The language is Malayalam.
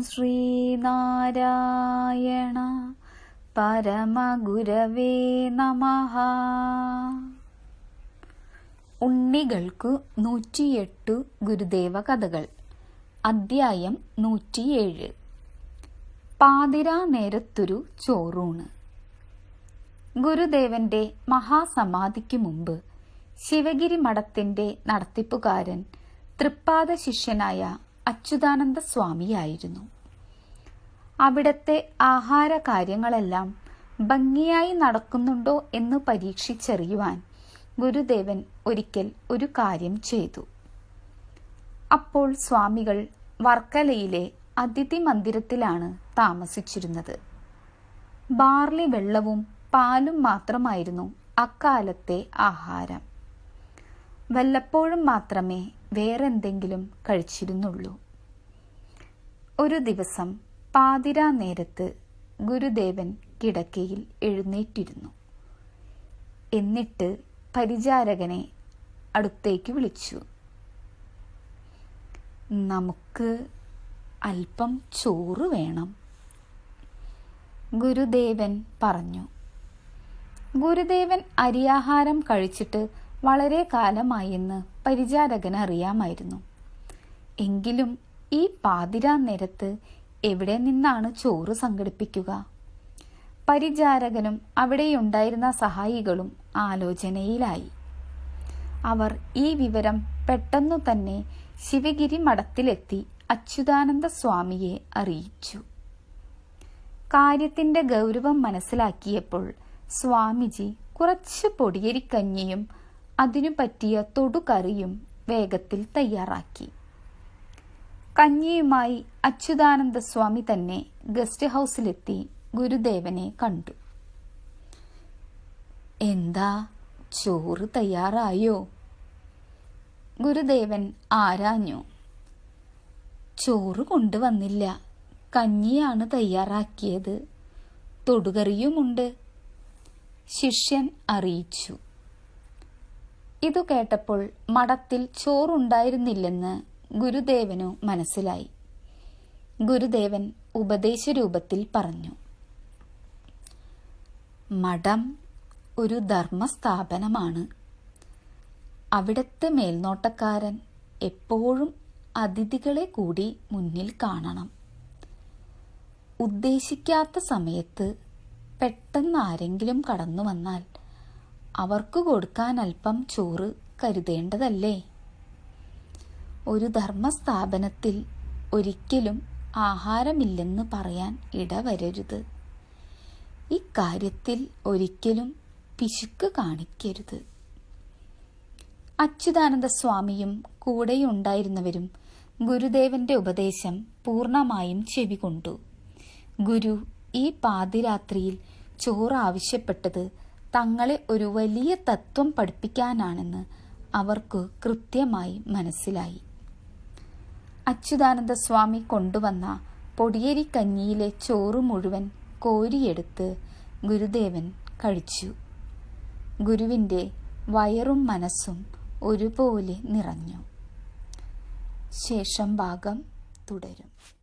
ശ്രീനാരായണ പരമഗുരവേ നമ. ഉണ്ണികൾക്കു നൂറ്റിയെട്ടു ഗുരുദേവ കഥകൾ. അദ്ധ്യായം നൂറ്റിയേഴ്. പാതിരാ നേരത്തൊരു ചോറൂണ്. ഗുരുദേവന്റെ മഹാസമാധിക്കു മുമ്പ് ശിവഗിരി മഠത്തിന്റെ നടത്തിപ്പുകാരൻ തൃപ്പാദ ശിഷ്യനായ അച്യുതാനന്ദ സ്വാമിയായിരുന്നു അവിടത്തെ ആഹാര കാര്യങ്ങളെല്ലാം ഭംഗിയായി നടക്കുന്നുണ്ടോ എന്ന് പരീക്ഷിച്ചറിയുവാൻ ഗുരുദേവൻ ഒരിക്കൽ ഒരു കാര്യം ചെയ്തു. അപ്പോൾ സ്വാമികൾ വർക്കലയിലെ അതിഥി മന്ദിരത്തിലാണ് താമസിച്ചിരുന്നത്. ബാർലി വെള്ളവും പാലും മാത്രമായിരുന്നു അക്കാലത്തെ ആഹാരം. വല്ലപ്പോഴും മാത്രമേ വേറെന്തെങ്കിലും കഴിച്ചിരുന്നുള്ളൂ. ഒരു ദിവസം പാതിരാ നേരത്ത് ഗുരുദേവൻ കിടക്കയിൽ എഴുന്നേറ്റിരുന്നു. എന്നിട്ട് പരിചാരകനെ അടുത്തേക്ക് വിളിച്ചു. നമുക്ക് അല്പം ചോറ് വേണം ഗുരുദേവൻ പറഞ്ഞു. ഗുരുദേവൻ അരിയാഹാരം കഴിച്ചിട്ട് വളരെ കാലമായെന്ന് പരിചാരകന് അറിയാമായിരുന്നു എങ്കിലും ഈ പാതിരാ നേരത്ത് എവിടെ നിന്നാണ് ചോറ് സംഘടിപ്പിക്കുക? പരിചാരകനും അവിടെയുണ്ടായിരുന്ന സഹായികളും ആലോചനയിലായി. അവർ ഈ വിവരം പെട്ടെന്നു തന്നെ ശിവഗിരി മഠത്തിലെത്തി അച്യുതാനന്ദ സ്വാമിയെ അറിയിച്ചു. കാര്യത്തിന്റെ ഗൗരവം മനസ്സിലാക്കിയപ്പോൾ സ്വാമിജി കുറച്ച് പൊടിയരിക്കഞ്ഞിയും അതിനു പറ്റിയ തൊടുകറിയും വേഗത്തിൽ തയ്യാറാക്കി. കഞ്ഞിയുമായി അച്യുതാനന്ദ സ്വാമി തന്നെ ഗസ്റ്റ് ഹൗസിലെത്തി ഗുരുദേവനെ കണ്ടു. എന്താ? ചോറ് തയ്യാറായോ? ഗുരുദേവൻ ആരാഞ്ഞു. ചോറ് കൊണ്ടുവന്നില്ല. കഞ്ഞിയാണ് തയ്യാറാക്കിയത്. തൊടുകറിയുമുണ്ട്. ശിഷ്യൻ അറിയിച്ചു. ഇതു കേട്ടപ്പോൾ മഠത്തിൽ ചോറുണ്ടായിരുന്നില്ലെന്ന് ഗുരുദേവനു മനസ്സിലായി. ഗുരുദേവൻ ഉപദേശരൂപത്തിൽ പറഞ്ഞു മഠം ഒരു ധർമ്മസ്ഥാപനമാണ്. അവിടത്തെ മേൽനോട്ടക്കാരൻ എപ്പോഴും അതിഥികളെ കൂടി മുന്നിൽ കാണണം. ഉദ്ദേശിക്കാത്ത സമയത്ത് പെട്ടെന്ന് ആരെങ്കിലും കടന്നു വന്നാൽ അവർക്ക് കൊടുക്കാൻ അല്പം ചോറ് കരുതേണ്ടതല്ലേ? ഒരു ധർമ്മസ്ഥാപനത്തിൽ ഒരിക്കലും ആഹാരമില്ലെന്ന് പറയാൻ ഇടവരരുത്. ഇക്കാര്യത്തിൽ ഒരിക്കലും പിശുക്ക് കാണിക്കരുത്. അച്യുതാനന്ദ സ്വാമിയും കൂടെയുണ്ടായിരുന്നവരും ഗുരുദേവന്റെ ഉപദേശം പൂർണമായും ചെവികൊണ്ടു ഗുരു ഈ പാതിരാത്രിയിൽ ചോറ് ആവശ്യപ്പെട്ടത് തങ്ങളെ ഒരു വലിയ തത്വം പഠിപ്പിക്കാനാണെന്ന് അവർക്ക് കൃത്യമായി മനസ്സിലായി. അച്യുതാനന്ദ സ്വാമി കൊണ്ടുവന്ന പൊടിയേരി കഞ്ഞിയിലെ ചോറ് മുഴുവൻ കോരിയെടുത്ത് ഗുരുദേവൻ കഴിച്ചു. ഗുരുവിന്റെ വയറും മനസ്സും ഒരുപോലെ നിറഞ്ഞു. ശേഷം ഭാഗം തുടരും.